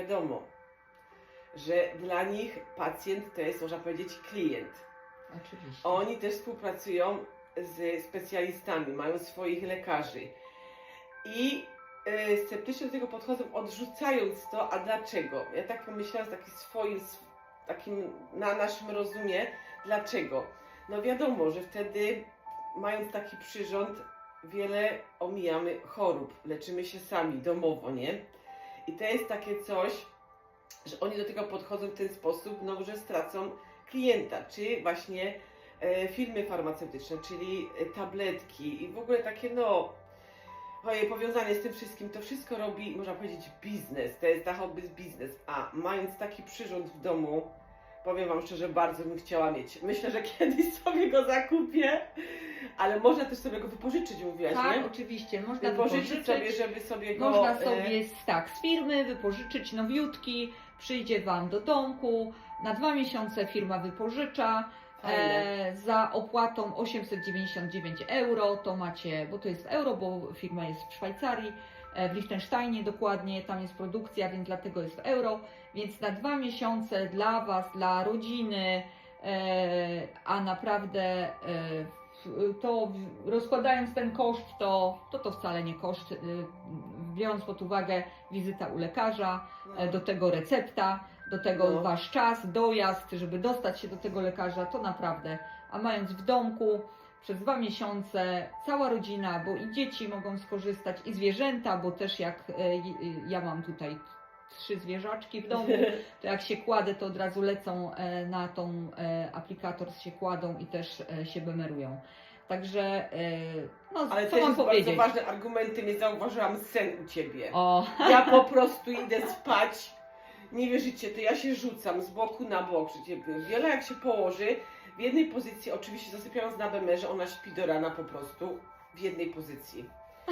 wiadomo, że dla nich pacjent to jest, można powiedzieć, klient. Oczywiście. Oni też współpracują z specjalistami, mają swoich lekarzy. I e, sceptycznie do tego podchodzą, odrzucając to, a dlaczego? Ja tak pomyślałam z takim swoim, takim na naszym rozumie, dlaczego? No wiadomo, że wtedy mając taki przyrząd, wiele omijamy chorób, leczymy się sami, domowo, nie? I to jest takie coś, że oni do tego podchodzą w ten sposób, no, że stracą klienta, czy właśnie e, firmy farmaceutyczne, czyli e, tabletki i w ogóle takie, no, ojej, powiązanie z tym wszystkim, to wszystko robi, można powiedzieć, biznes, to jest zachodny biznes, a mając taki przyrząd w domu, powiem Wam szczerze, bardzo bym chciała mieć. Myślę, że kiedyś sobie go zakupię, ale można też sobie go wypożyczyć, mówiłaś, Tak, nie? oczywiście, można Wypożyczyć wypożyczyć. sobie, żeby sobie go... Można e, sobie z, tak, z firmy wypożyczyć nowiutki, przyjdzie Wam do domku, na dwa miesiące firma wypożycza, e, za opłatą 899 euro, to macie, bo to jest euro, bo firma jest w Szwajcarii, w Liechtensteinie dokładnie, tam jest produkcja, więc dlatego jest w euro, więc na dwa miesiące dla Was, dla rodziny, e, a naprawdę e, to rozkładając ten koszt, to to, to wcale nie koszt, biorąc pod uwagę wizyta u lekarza, e, do tego recepta, do tego No. wasz czas, dojazd, żeby dostać się do tego lekarza, to naprawdę. A mając w domku przez dwa miesiące cała rodzina, bo i dzieci mogą skorzystać, i zwierzęta, bo też jak e, i- ja mam tutaj trzy zwierzaczki w domu, to jak się kładę, to od razu lecą e, na tą e, aplikator, się kładą i też e, się bemerują. Także, e, no, Ale co też mam jest powiedzieć? bardzo ważne argumenty, nie zauważyłam sen u Ciebie. O, Ja po prostu idę spać, nie wierzycie, to ja się rzucam z boku na bok, że ciebie wiele jak się położy, w jednej pozycji, oczywiście zasypiając na bemerze, ona śpi do rana po prostu w jednej pozycji.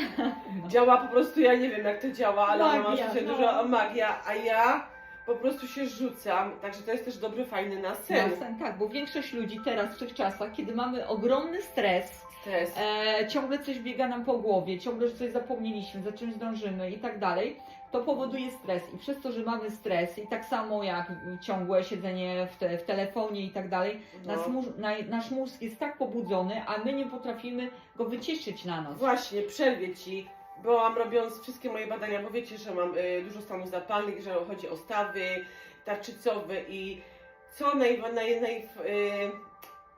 Działa po prostu, ja nie wiem jak to działa, ale ona ma Magia, no. dużo magia, a ja po prostu się rzucam, także to jest też dobry, fajny na sen. Na sen, tak, bo większość ludzi teraz w tych czasach, kiedy mamy ogromny stres, Stres. e, ciągle coś biega nam po głowie, ciągle coś zapomnieliśmy, za czymś dążymy i tak dalej, to powoduje stres. I przez to, że mamy stres i tak samo jak ciągłe siedzenie w, te, w telefonie i tak dalej, No. nasz, mózg, na, nasz mózg jest tak pobudzony, a my nie potrafimy go wyciszyć na noc. Właśnie, przerwię Ci, byłam robiąc wszystkie moje badania, bo wiecie, że mam y, dużo stanów zapalnych, że chodzi o stawy tarczycowe i co naj, naj, naj, y,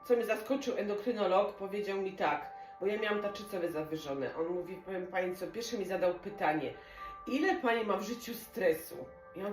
co mnie zaskoczył endokrynolog, powiedział mi tak, bo ja miałam tarczycowe zawyżone. On mówi, powiem Pani co, pierwszy mi zadał pytanie, ile Pani ma w życiu stresu? Ja mówię,